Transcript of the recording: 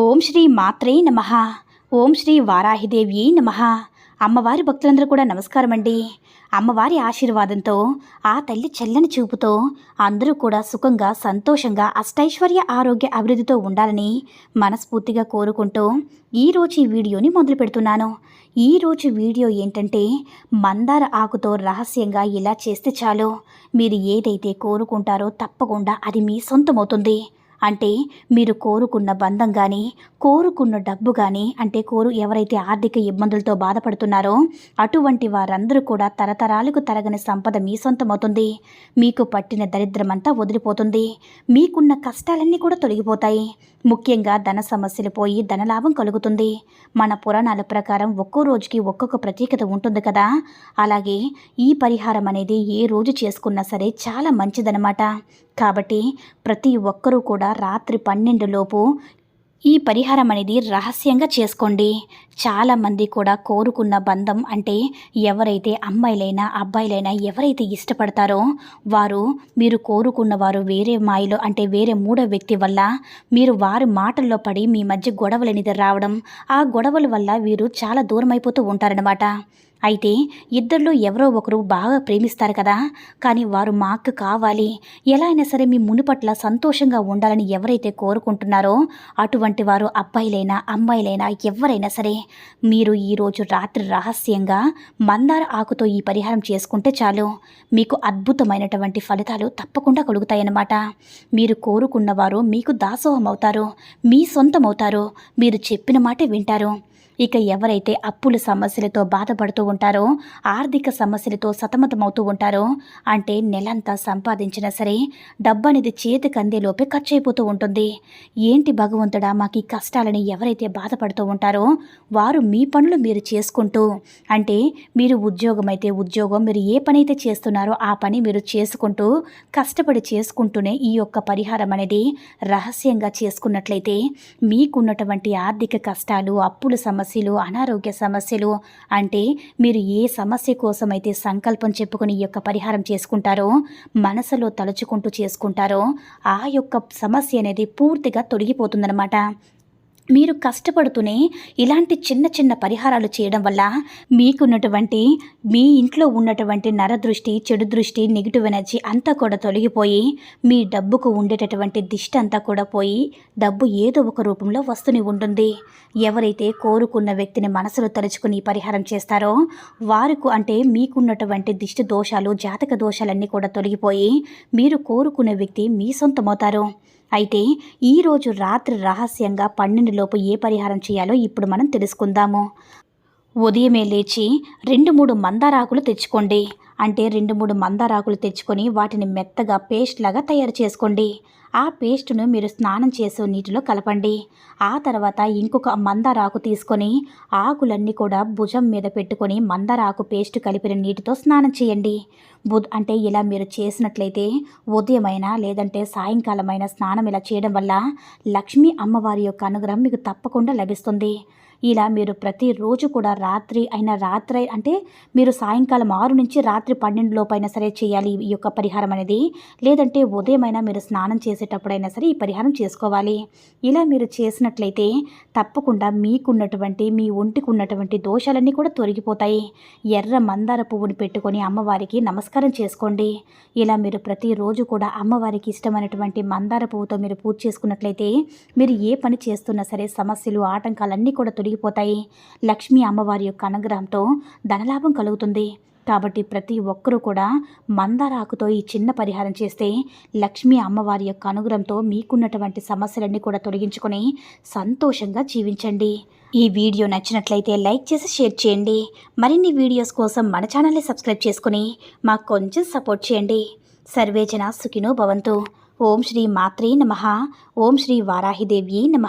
ఓం శ్రీ మాత్రే నమ. ఓం శ్రీ వారాహిదేవి నమ. అమ్మవారి భక్తులందరూ కూడా నమస్కారం అండి. అమ్మవారి ఆశీర్వాదంతో ఆ తల్లి చల్లని చూపుతో అందరూ కూడా సుఖంగా సంతోషంగా అష్టైశ్వర్య ఆరోగ్య అభివృద్ధితో ఉండాలని మనస్ఫూర్తిగా కోరుకుంటూ ఈరోజు ఈ వీడియోని మొదలు పెడుతున్నాను. ఈరోజు వీడియో ఏంటంటే మందార ఆకుతో రహస్యంగా ఇలా చేస్తే చాలు. మీరు ఏదైతే కోరుకుంటారో తప్పకుండా అది మీ సొంతమవుతుంది. అంటే మీరు కోరుకున్న బంధం కానీ కోరుకున్న డబ్బు కానీ అంటే కోరు ఎవరైతే ఆర్థిక ఇబ్బందులతో బాధపడుతున్నారో అటువంటి వారందరూ కూడా తరతరాలకు తరగని సంపద మీ సొంతమవుతుంది. మీకు పట్టిన దరిద్రమంతా వదిలిపోతుంది. మీకున్న కష్టాలన్నీ కూడా తొలగిపోతాయి. ముఖ్యంగా ధన సమస్యలు పోయి ధనలాభం కలుగుతుంది. మన పురాణాల ప్రకారం ఒక్కో రోజుకి ఒక్కొక్క ప్రత్యేకత ఉంటుంది కదా. అలాగే ఈ పరిహారం అనేది ఏ రోజు చేసుకున్నా సరే చాలా మంచిదనమాట కాబట్టి ప్రతి ఒక్కరూ కూడా రాత్రి పన్నెండులోపు ఈ పరిహారం అనేది రహస్యంగా చేసుకోండి. చాలామంది కూడా కోరుకున్న బంధం అంటే ఎవరైతే అమ్మాయిలైనా అబ్బాయిలైనా ఎవరైతే ఇష్టపడతారో వారు మీరు కోరుకున్న వారు వేరే మాయలో అంటే వేరే మూడో వ్యక్తి వల్ల మీరు వారి మాటల్లో పడి మీ మధ్య గొడవలు అనేది రావడం ఆ గొడవల వల్ల వీరు చాలా దూరం అయిపోతూ ఉంటారనమాట అయితే ఇద్దరిలో ఎవరో ఒకరు బాగా ప్రేమిస్తారు కదా. కానీ వారు మాకు కావాలి. ఎలా అయినా సరే మీ మునిపట్ల సంతోషంగా ఉండాలని ఎవరైతే కోరుకుంటున్నారో అటువంటి వారు అబ్బాయిలైనా అమ్మాయిలైనా ఎవరైనా సరే మీరు ఈరోజు రాత్రి రహస్యంగా మందార ఆకుతో ఈ పరిహారం చేసుకుంటే చాలు. మీకు అద్భుతమైనటువంటి ఫలితాలు తప్పకుండా కలుగుతాయన్నమాట. మీరు కోరుకున్నవారు మీకు దాసోహం అవుతారు మీ సొంతం అవుతారు మీరు చెప్పిన మాట వింటారు. ఇక ఎవరైతే అప్పుల సమస్యలతో బాధపడుతూ ఉంటారో ఆర్థిక సమస్యలతో సతమతమవుతూ ఉంటారో అంటే నెలంతా సంపాదించినా సరే డబ్బు అనేది చేతికి అందేలోపే ఖర్చు అయిపోతూ ఉంటుంది. ఏంటి భగవంతుడా మాకు ఈ కష్టాలని ఎవరైతే బాధపడుతూ ఉంటారో వారు మీ పనులు మీరు చేసుకుంటూ అంటే మీరు ఉద్యోగం అయితే ఉద్యోగం మీరు ఏ పని అయితే చేస్తున్నారో ఆ పని మీరు చేసుకుంటూ కష్టపడి చేసుకుంటూనే ఈ యొక్క పరిహారం అనేది రహస్యంగా చేసుకున్నట్లయితే మీకున్నటువంటి ఆర్థిక కష్టాలు అప్పుల సమస్య సమస్యలు అనారోగ్య సమస్యలు అంటే మీరు ఏ సమస్య కోసం అయితే సంకల్పం చెప్పుకుని ఈ యొక్క పరిహారం చేసుకుంటారో మనసులో తలుచుకుంటూ చేసుకుంటారో ఆ యొక్క సమస్య అనేది పూర్తిగా తొలగిపోతుందన్నమాట. మీరు కష్టపడుతూనే ఇలాంటి చిన్న చిన్న పరిహారాలు చేయడం వల్ల మీకున్నటువంటి మీ ఇంట్లో ఉన్నటువంటి నరదృష్టి చెడు దృష్టి నెగిటివ్ ఎనర్జీ అంతా కూడా తొలగిపోయి మీ డబ్బుకు ఉండేటటువంటి దిష్టి అంతా కూడా పోయి డబ్బు ఏదో ఒక రూపంలో వస్తూనే ఉంటుంది. ఎవరైతే కోరుకున్న వ్యక్తిని మనసులో తలుచుకుని పరిహారం చేస్తారో వారికి అంటే మీకున్నటువంటి దిష్టి దోషాలు జాతక దోషాలన్నీ కూడా తొలగిపోయి మీరు కోరుకునే వ్యక్తి మీ సొంతమవుతారు. అయితే ఈరోజు రాత్రి రహస్యంగా పన్నెండులోపు ఏ పరిహారం చేయాలో ఇప్పుడు మనం తెలుసుకుందాము. ఉదయమే లేచి రెండు మూడు మందారాకులు తెచ్చుకోండి. అంటే రెండు మూడు మందారాకులు తెచ్చుకొని వాటిని మెత్తగా పేస్ట్ లాగా తయారు చేసుకోండి. ఆ పేస్ట్ను మీరు స్నానం చేసే నీటిలో కలపండి. ఆ తర్వాత ఇంకొక మందారాకు తీసుకొని ఆకులన్నీ కూడా భుజం మీద పెట్టుకొని మందారాకు పేస్ట్ కలిపిన నీటితో స్నానం చేయండి. బుద్ అంటే ఇలా మీరు చేసినట్లయితే ఉదయమైనా లేదంటే సాయంకాలమైన స్నానం ఇలా చేయడం వల్ల లక్ష్మీ అమ్మవారి యొక్క అనుగ్రహం మీకు తప్పకుండా లభిస్తుంది. ఇలా మీరు ప్రతిరోజు కూడా రాత్రి అయినా రాత్రి అంటే మీరు సాయంకాలం ఆరు నుంచి రాత్రి పన్నెండు లోపైనా సరే చేయాలి ఈ యొక్క పరిహారం అనేది. లేదంటే ఉదయమైనా మీరు స్నానం చేసేటప్పుడైనా సరే ఈ పరిహారం చేసుకోవాలి. ఇలా మీరు చేసినట్లయితే తప్పకుండా మీకున్నటువంటి మీ ఒంటికి ఉన్నటువంటి దోషాలన్నీ కూడా తొలగిపోతాయి. ఎర్ర మందార పువ్వుని పెట్టుకొని అమ్మవారికి నమస్కారం చేసుకోండి. ఇలా మీరు ప్రతిరోజు కూడా అమ్మవారికి ఇష్టమైనటువంటి మందార పువ్వుతో మీరు పూజ చేసుకున్నట్లయితే మీరు ఏ పని చేస్తున్నా సరే సమస్యలు ఆటంకాలన్నీ కూడా తొలగిపోతాయి లక్ష్మీ అమ్మవారి యొక్క అనుగ్రహంతో ధనలాభం కలుగుతుంది. కాబట్టి ప్రతి ఒక్కరూ కూడా మందారాకుతో ఈ చిన్న పరిహారం చేస్తే లక్ష్మీ అమ్మవారి యొక్క అనుగ్రహంతో మీకున్నటువంటి సమస్యలన్నీ కూడా తొలగించుకొని సంతోషంగా జీవించండి. ఈ వీడియో నచ్చినట్లయితే లైక్ చేసి షేర్ చేయండి. మరిన్ని వీడియోస్ కోసం మన ఛానల్ని సబ్స్క్రైబ్ చేసుకుని మాకు కొంచెం సపోర్ట్ చేయండి. సర్వేజన సుఖినో భవంతు. ఓం శ్రీ మాత్రే నమ. ఓం శ్రీ వారాహిదేవి నమ.